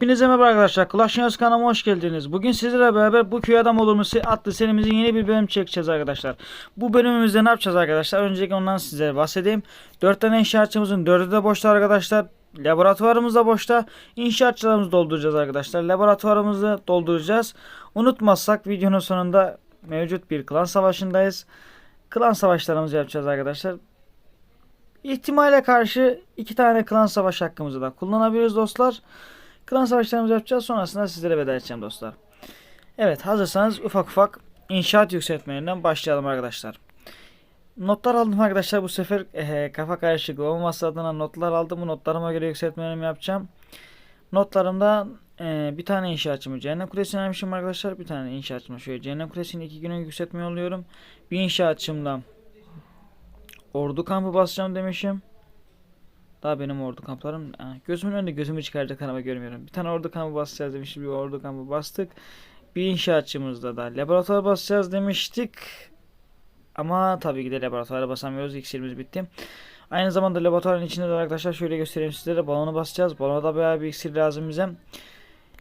Hepinize merhaba arkadaşlar. Clash Royale kanalıma hoş geldiniz. Bugün sizlerle beraber bu köy adam olur mu adlı serimizin yeni bir bölüm çekeceğiz arkadaşlar. Bu bölümümüzde ne yapacağız arkadaşlar? Öncelikle ondan size bahsedeyim. 4 tane inşaatçımızın 4'ü de boşta arkadaşlar. Laboratuvarımız da boşta. İnşaatçılarımızı dolduracağız arkadaşlar. Laboratuvarımızı dolduracağız. Unutmazsak videonun sonunda mevcut bir klan savaşındayız. Klan savaşlarımızı yapacağız arkadaşlar. İhtimale karşı iki tane klan savaş hakkımızı da kullanabiliriz dostlar. Klan savaşlarımızı yapacağız. Sonrasında sizlere veda edeceğim dostlar. Evet hazırsanız ufak ufak inşaat yükseltmelerinden başlayalım arkadaşlar. Notlar aldım arkadaşlar bu sefer ehe, kafa karışıklığı olması adına notlar aldım. Bu notlarıma göre yükseltmelerimi yapacağım. Notlarımda eee, bir tane inşaatçımı Cehennem Kulesi'ne almışım arkadaşlar. Bir tane inşaatçımı şöyle Cehennem Kulesi'ni iki güne yükseltme yolluyorum. Bir inşaatçımdan ordu kampı basacağım demişim. Daha benim ordu kamplarım. Gözümün önünde gözümü çıkaracak ama görmüyorum. Bir tane ordu kampı basacağız demiştik. Bir ordu kampı bastık. Bir inşaatçımızda da laboratuvar basacağız demiştik. Ama tabii ki de laboratuvara basamıyoruz. İksirimiz bitti. Aynı zamanda laboratuvarın içinde de arkadaşlar şöyle göstereyim sizlere. Balonu basacağız. Balona da bayağı bir iksir lazım bize.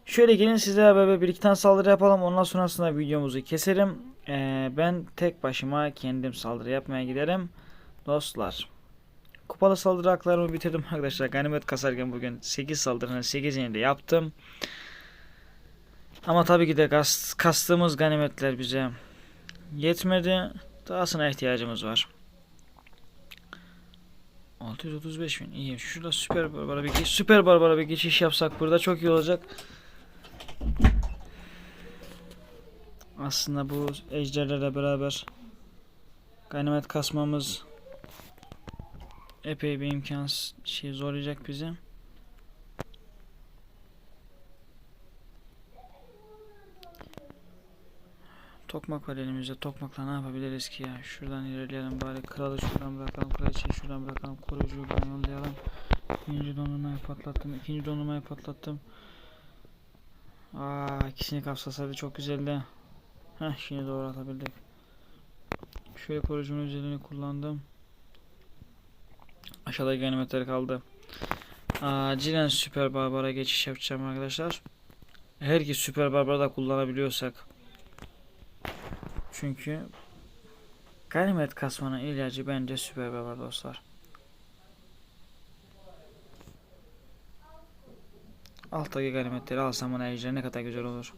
Şöyle gelin sizlere beraber bir iki tane saldırı yapalım. Ondan sonrasında videomuzu keserim. Ee, ben tek başıma kendim saldırı yapmaya giderim. Dostlar. Kupalı saldırı haklarımı bitirdim arkadaşlar. Ganimet kasarken bugün 8 saldırının 8'ini de yaptım. Ama tabii ki de kas, kastığımız ganimetler bize yetmedi. Dahasına ihtiyacımız var. 635 bin. İyi. Şurada süper barbara bir süper barbara bir geçiş yapsak burada çok iyi olacak. Aslında bu ejderlerle beraber ganimet kasmamız epey bir imkansız şey zorlayacak bizi. Tokmak var elimizde. Tokmakla ne yapabiliriz ki ya? Şuradan ilerleyelim bari. Kralı şuradan bırakalım. Kraliçeyi şuradan bırakalım. Koruyucuyu buradan yollayalım. Birinci dondurmayı patlattım. ikinci dondurmayı patlattım. Aa, ikisini kapsasaydı çok güzeldi. Heh, şimdi doğru atabildik. Şöyle koruyucumun özelliğini kullandım. Aşağıda ganimetler kaldı. Acilen Süper Barbar'a geçiş yapacağım arkadaşlar. Her ki Süper Barbar'ı da kullanabiliyorsak. Çünkü ganimet kasmanın ilacı bence Süper Barbar dostlar. Alttaki ganimetleri alsam bana ejder ne kadar güzel olur.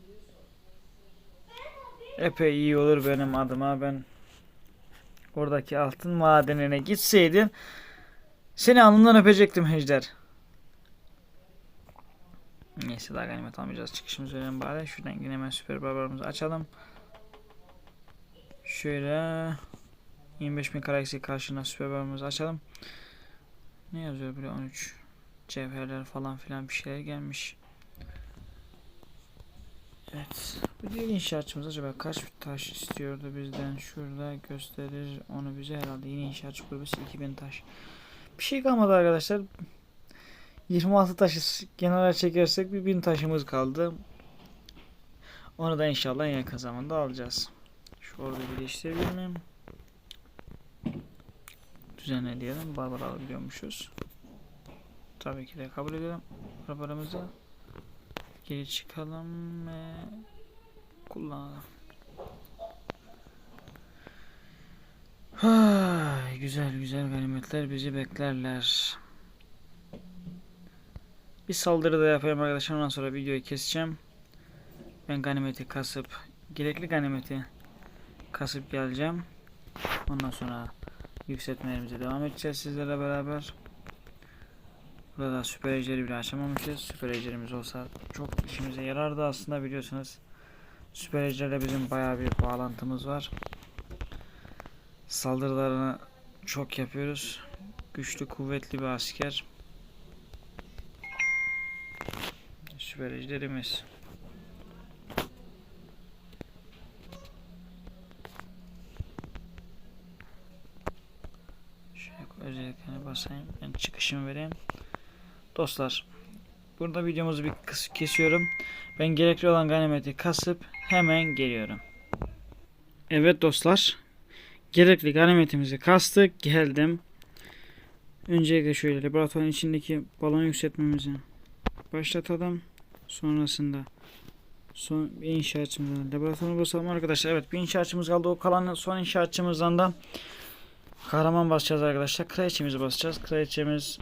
Epey iyi olur benim adıma ben oradaki altın madenine gitseydim seni alnından öpecektim Ejder. Neyse daha ganimet almayacağız. Çıkışımızı verelim bari. Şuradan yine hemen süper barbarımızı açalım. Şöyle 25.000 karaksi karşına süper barbarımızı açalım. Ne yazıyor böyle 13 cevherler falan filan bir şeyler gelmiş. Evet. Bu diğer inşaatçımız acaba kaç taş istiyordu bizden? Şurada gösterir onu bize herhalde. Yine inşaatçı kulübesi 2000 taş. Bir şey kalmadı arkadaşlar. 26 taşı kenara çekersek bir 1000 taşımız kaldı. Onu da inşallah en yakın zamanda alacağız. Şu orada birleştirebilir miyim? Düzenle diyelim. Barbar alabiliyormuşuz. Tabii ki de kabul edelim. Barbarımızı geri çıkalım ve kullanalım. Güzel güzel ganimetler bizi beklerler. Bir saldırı da yapayım arkadaşlar ondan sonra videoyu keseceğim. Ben ganimeti kasıp gerekli ganimeti kasıp geleceğim. Ondan sonra yükseltmelerimize devam edeceğiz sizlerle beraber. Burada süper ejderi bile açamamışız. Süper ejderimiz olsa çok işimize yarardı aslında biliyorsunuz. Süper ejderle bizim bayağı bir bağlantımız var. Saldırılarını çok yapıyoruz. Güçlü, kuvvetli bir asker. Süper ejderimiz. Şöyle özelliklerini basayım. Ben çıkışımı vereyim. Dostlar, burada videomuzu bir kesiyorum. Ben gerekli olan ganimeti kasıp hemen geliyorum. Evet dostlar, gerekli ganimetimizi kastık. Geldim. Öncelikle şöyle laboratuvarın içindeki balon yükseltmemizi başlatalım. Sonrasında son bir inşaatçımızdan laboratuvarı basalım arkadaşlar. Evet bir inşaatçımız kaldı. O kalan son inşaatçımızdan da kahraman basacağız arkadaşlar. Kraliçemizi basacağız. Kraliçemiz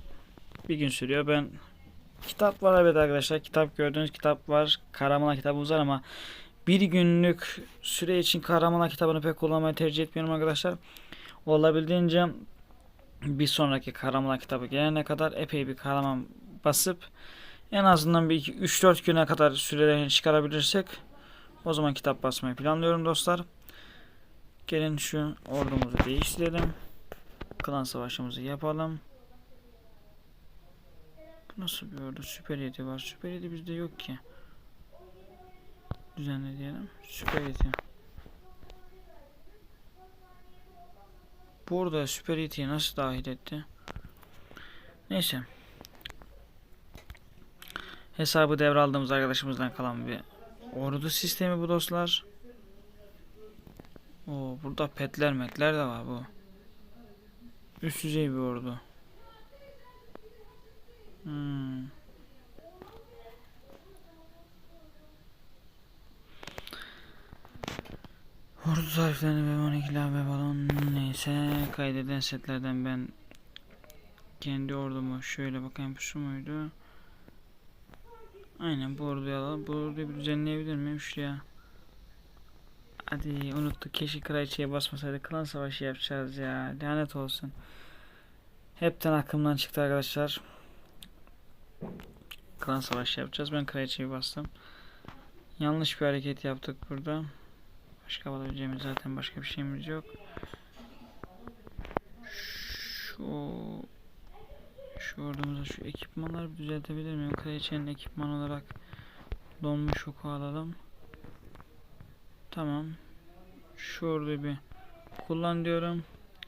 bir gün sürüyor. Ben kitap var evet arkadaşlar. Kitap gördüğünüz kitap var. Kahraman kitabımız var ama bir günlük süre için kahraman kitabını pek kullanmayı tercih etmiyorum arkadaşlar. Olabildiğince bir sonraki kahraman kitabı gelene kadar epey bir kahraman basıp en azından bir 3-4 güne kadar sürelerini çıkarabilirsek o zaman kitap basmayı planlıyorum dostlar. Gelin şu ordumuzu değiştirelim. Klan savaşımızı yapalım. Nasıl bir ordu? Süper 7 var. Süper 7 bizde yok ki. Düzenle diyelim. Süper 7. Burada Süper 7'yi nasıl dahil etti? Neyse. Hesabı devraldığımız arkadaşımızdan kalan bir ordu sistemi bu dostlar. Oo, burada petler metler de var bu. Üst düzey bir ordu. Hmm. Ordu tariflerini ve 12 ve balon neyse kaydeden setlerden ben kendi ordumu şöyle bakayım şu muydu? Aynen bu orduyu alalım. Bu orduyu bir düzenleyebilir miyim şuraya? Hadi unuttuk. Keşke kraliçeye basmasaydı. Klan savaşı yapacağız ya. Lanet olsun. Hepten aklımdan çıktı arkadaşlar. Klan savaşı yapacağız. Ben kraliçeyi bastım. Yanlış bir hareket yaptık burada. Başka alabileceğimiz zaten başka bir şeyimiz yok. Şu şu ordumuza şu ekipmanları düzeltebilir miyim? Kraliçenin ekipman olarak donmuş oku alalım. Tamam. Şu orduyu bir kullan diyorum.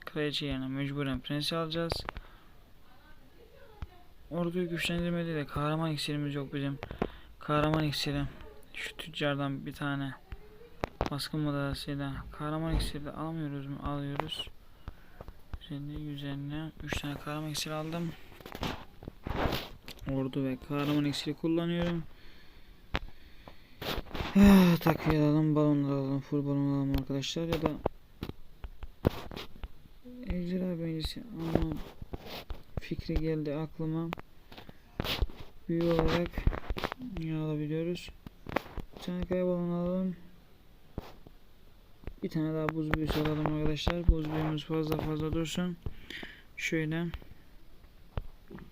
Kraliçe yerine mecburen prensi alacağız. Orduyu güçlendirmedi de kahraman iksirimiz yok bizim. Kahraman iksiri. Şu tüccardan bir tane baskın madalyasıyla kahraman iksiri alamıyoruz mu? Alıyoruz. 150 150 3 tane kahraman iksiri aldım. Ordu ve kahraman iksiri kullanıyorum. Ah, Takviye alalım, balonlar alalım, full balon alalım arkadaşlar ya da Ejderha bencisi ama fikri geldi aklıma. Büyü olarak ne alabiliyoruz? Bir tane kaya balon alalım. Bir tane daha buz büyüsü alalım arkadaşlar. Buz büyümüz fazla fazla dursun. Şöyle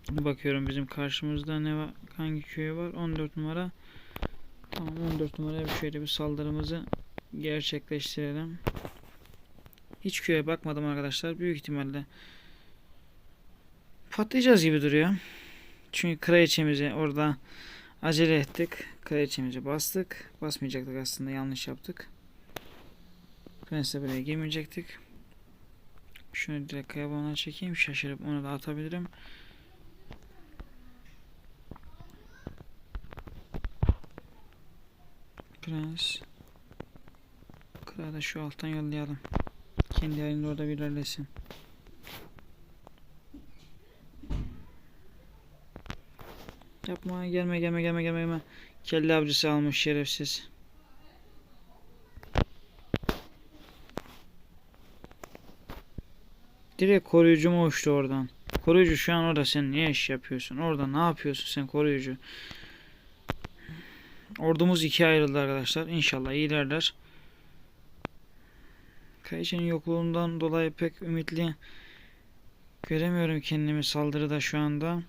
bakıyorum bizim karşımızda ne var? Hangi köy var? 14 numara. Tamam 14 numaraya şöyle bir saldırımızı gerçekleştirelim. Hiç köye bakmadım arkadaşlar. Büyük ihtimalle patlayacağız gibi duruyor. Çünkü kraliçemizi orada acele ettik. Kraliçemizi bastık. Basmayacaktık aslında yanlış yaptık. Prensle buraya girmeyecektik. Şunu direkt kayabona çekeyim. Şaşırıp onu da atabilirim. Prens. Kralı şu alttan yollayalım. Kendi halinde orada bir ilerlesin. Yapma gelme gelme gelme gelme gelme. Kelle avcısı almış şerefsiz. Direkt koruyucu mu uçtu oradan? Koruyucu şu an orada sen niye iş yapıyorsun? Orada ne yapıyorsun sen koruyucu? Ordumuz ikiye ayrıldı arkadaşlar. İnşallah iyi ilerler. Kayıcı'nın yokluğundan dolayı pek ümitli göremiyorum kendimi saldırıda şu anda.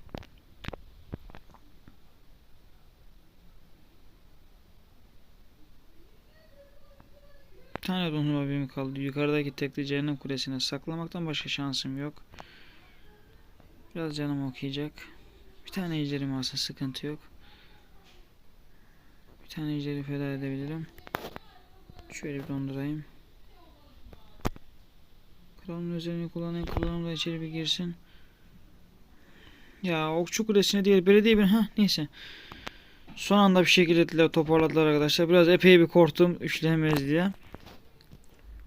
Tane donma birimi kaldı. Yukarıdaki tekli cehennem kulesine saklamaktan başka şansım yok. Biraz canım okuyacak. Bir tane ejderim alsa sıkıntı yok. Bir tane ejderi feda edebilirim. Şöyle bir dondurayım. Kralın özelliğini kullanayım. Kralım da içeri bir girsin. Ya okçu kulesine değil belediye bir ha neyse. Son anda bir şekilde toparladılar arkadaşlar. Biraz epey bir korktum üçlenemez diye.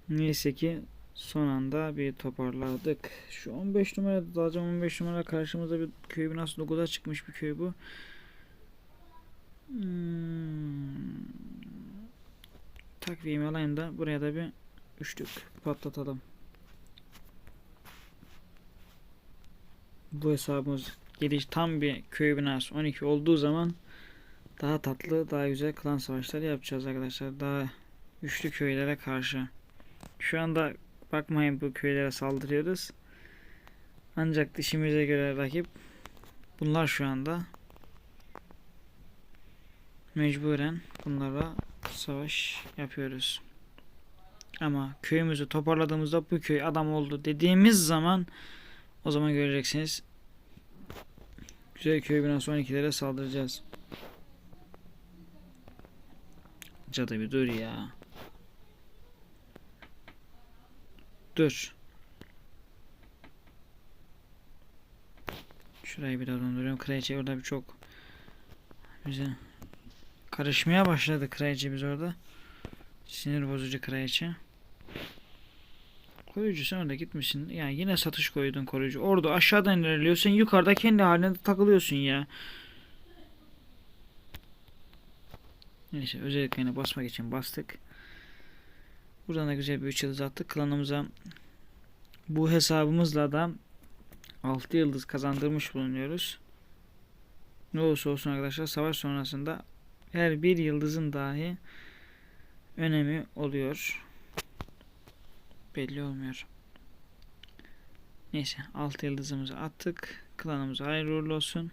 Neyse ki son anda bir toparladık. Şu 15 numara dalacağım 15 numara karşımızda bir köy binası 9'a çıkmış bir köy bu. Hmm. Takviyemi alayım da buraya da bir üçlük patlatalım. Bu hesabımız geliş tam bir köy binası 12 olduğu zaman daha tatlı, daha güzel klan savaşları yapacağız arkadaşlar. Daha güçlü köylere karşı. Şu anda bakmayın bu köylere saldırıyoruz. Ancak dişimize göre rakip bunlar şu anda. Mecburen bunlarla savaş yapıyoruz. Ama köyümüzü toparladığımızda bu köy adam oldu dediğimiz zaman o zaman göreceksiniz. Güzel köy binası 12'lere saldıracağız. Cadı bir dur ya. Dur. Şurayı biraz donduruyorum. Kraliçe orada bir çok bize karışmaya başladı kraliçe biz orada. Sinir bozucu kraliçe. Koruyucu sen orada gitmişsin. Yani yine satış koydun koruyucu. Orada aşağıdan ilerliyorsun. Yukarıda kendi haline takılıyorsun ya. Neyse özelliklerini basmak için bastık. Buradan da güzel bir 3 yıldız attık. Klanımıza bu hesabımızla da 6 yıldız kazandırmış bulunuyoruz. Ne olursa olsun arkadaşlar savaş sonrasında her bir yıldızın dahi önemi oluyor. Belli olmuyor. Neyse 6 yıldızımızı attık. Klanımıza hayırlı uğurlu olsun.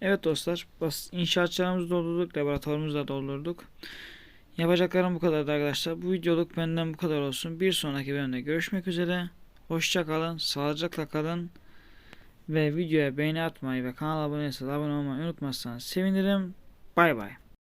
Evet dostlar inşaatçılarımızı doldurduk. Laboratuvarımızı da doldurduk. Yapacaklarım bu kadardı arkadaşlar. Bu videoluk benden bu kadar olsun. Bir sonraki bölümde görüşmek üzere. Hoşça kalın. Sağlıcakla kalın. Ve videoya beğeni atmayı ve kanala abone abone olmayı unutmazsanız sevinirim. Bay bay.